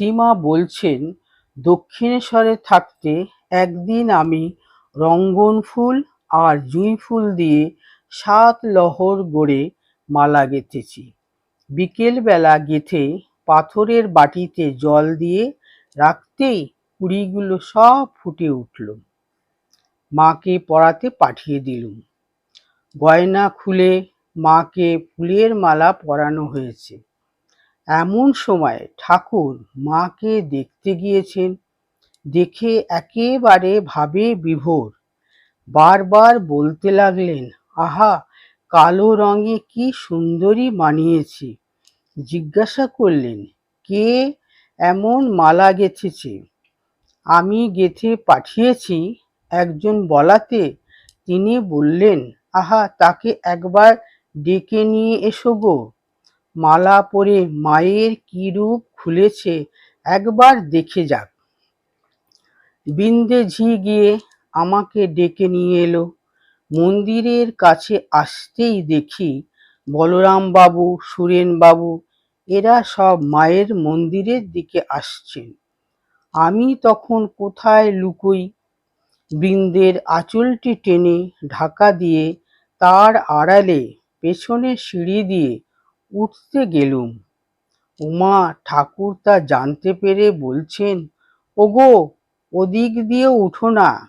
শ্রীমা বলছেন, দক্ষিণেশ্বরে থাকতে একদিন আমি রঙ্গন ফুল আর জুঁই ফুল দিয়ে সাত লহর গড়ে মালা গেঁথেছি। বিকেলবেলা গেঁথে পাথরের বাটিতে জল দিয়ে রাখতেই কুড়িগুলো সব ফুটে উঠল। মাকে পড়াতে পাঠিয়ে দিলুম। গয়না খুলে মাকে ফুলের মালা পরানো হয়েছে। এমন সময় ঠাকুর মাকে দেখতে গিয়েছেন। দেখে একেবারে ভাবে বিভোর। বারবার বলতে লাগলেন, আহা, কালো রঙে কি সুন্দরী মানিয়েছে। জিজ্ঞাসা করলেন, কে এমন মালা গেঁথেছে? আমি গেথে পাঠিয়েছি একজন বলাতে। তিনি বললেন, আহা, তাকে একবার ডেকে নিয়ে এসো গো। মালা পরে মায়ের কি রূপ খুলেছে একবার দেখে যাক। বিন্দে ঝি গিয়ে আমাকে ডেকে নিয়ে এলো। মন্দিরের কাছে আসতেই দেখি বলরাম বাবু সুরেন বাবু এরা সব মায়ের মন্দিরের দিকে আসছেন। আমি তখন কোথায় লুকোই? বৃন্দের আঁচলটি টেনে ঢাকা দিয়ে তার আড়ালে পেছনে সিঁড়ি দিয়ে উঠতে গেলুম। উমা ঠাকুর তা জানতে পেরে বলছেন, ওগো, ওদিক দিয়ে উঠো না।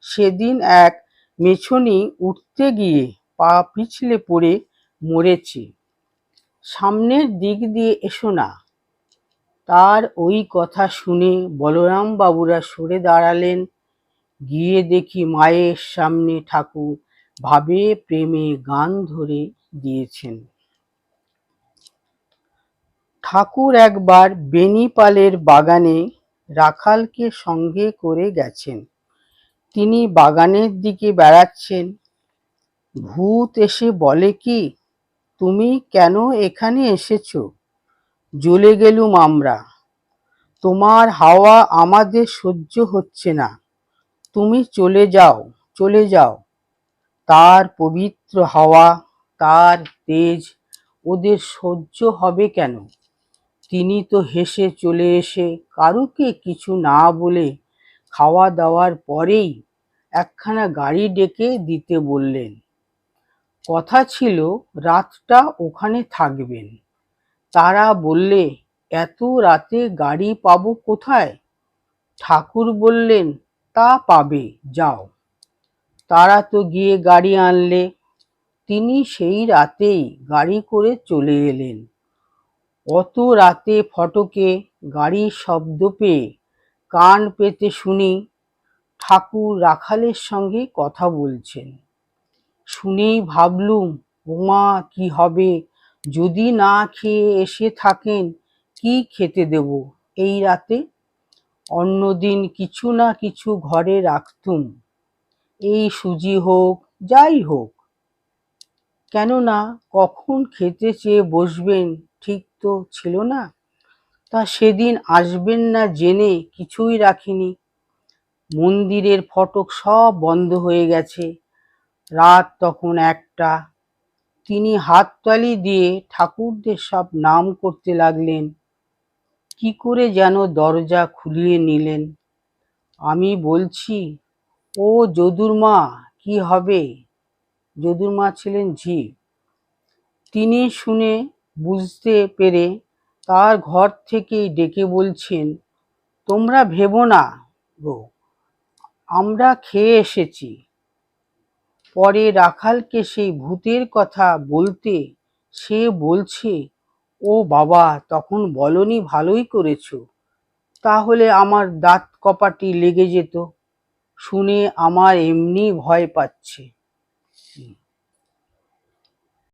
সেদিন এক মেছনি উঠতে গিয়ে পা পিছলে পড়ে মরেছে। সামনের দিক দিয়ে এসো না। তার ওই কথা শুনে বলরাম বাবুরা সরে দাঁড়ালেন। গিয়ে দেখি মায়ের সামনে ঠাকুর ভাবে প্রেমে গান ধরে দিয়েছেন। ঠাকুর একবার বেনিপালের বাগানে রাখালকে সঙ্গে করে গেছেন। তিনি বাগানের দিকে বেড়াচ্ছেন। ভূত এসে বলে কি, তুমি কেন এখানে এসেছ? জ্বলে গেলুম আমরা। তোমার হাওয়া আমাদের সহ্য হচ্ছে না। তুমি চলে যাও চলে যাও। তার পবিত্র হাওয়া, তার তেজ ওদের সহ্য হবে কেন? তিনি তো হেসে চলে এসে কারুকে কিছু না বলে খাওয়া দাওয়ার পরেই একখানা গাড়ি ডেকে দিতে বললেন। কথা ছিল, রাতটা ওখানে থাকবেন। তারা বললে, এত রাতে গাড়ি পাব কোথায়? ঠাকুর বললেন, তা পাবে, যাও। তারা তো গিয়ে গাড়ি আনলে। তিনি সেই রাতেই গাড়ি করে চলে এলেন। অত রাতে ফটকে গাড়ির শব্দ পেয়ে কান পেতে শুনি ঠাকুর রাখালের সঙ্গে কথা বলছেন। শুনেই ভাবলুম, ওমা, কি হবে? যদি না খেয়ে এসে থাকেন, কি খেতে দেব এই রাতে? অন্যদিন কিছু না কিছু ঘরে রাখতুম। এই সুজি হোক, যাই হোক। কেননা কখন খেতে চেয়ে বসবেন ঠিক তো ছিল না। তা সেদিন আসবেন না জেনে কিছুই রাখিনি। মন্দিরের ফটক সব বন্ধ হয়ে গেছে। রাত তখন একটা। তিনি হাততালি দিয়ে ঠাকুরদের সব নাম করতে লাগলেন। কি করে যেন দরজা খুলিয়ে নিলেন। আমি বলছি, ও যদুর মা, কি হবে? যদুর মা ছিলেন ঝি তিনি শুনে বুঝতে পেরে তার ঘর থেকেই ডেকে বলছেন, তোমরা ভেবো না গো, আমরা খেয়ে এসেছি। পরে রাখালকে সেই ভূতের কথা বলতে সে বলছে, ও বাবা, তখন বলনি ভালোই করেছ, তাহলে আমার দাঁত কপাটি লেগে যেত, শুনে আমার এমনি ভয় পাচ্ছে।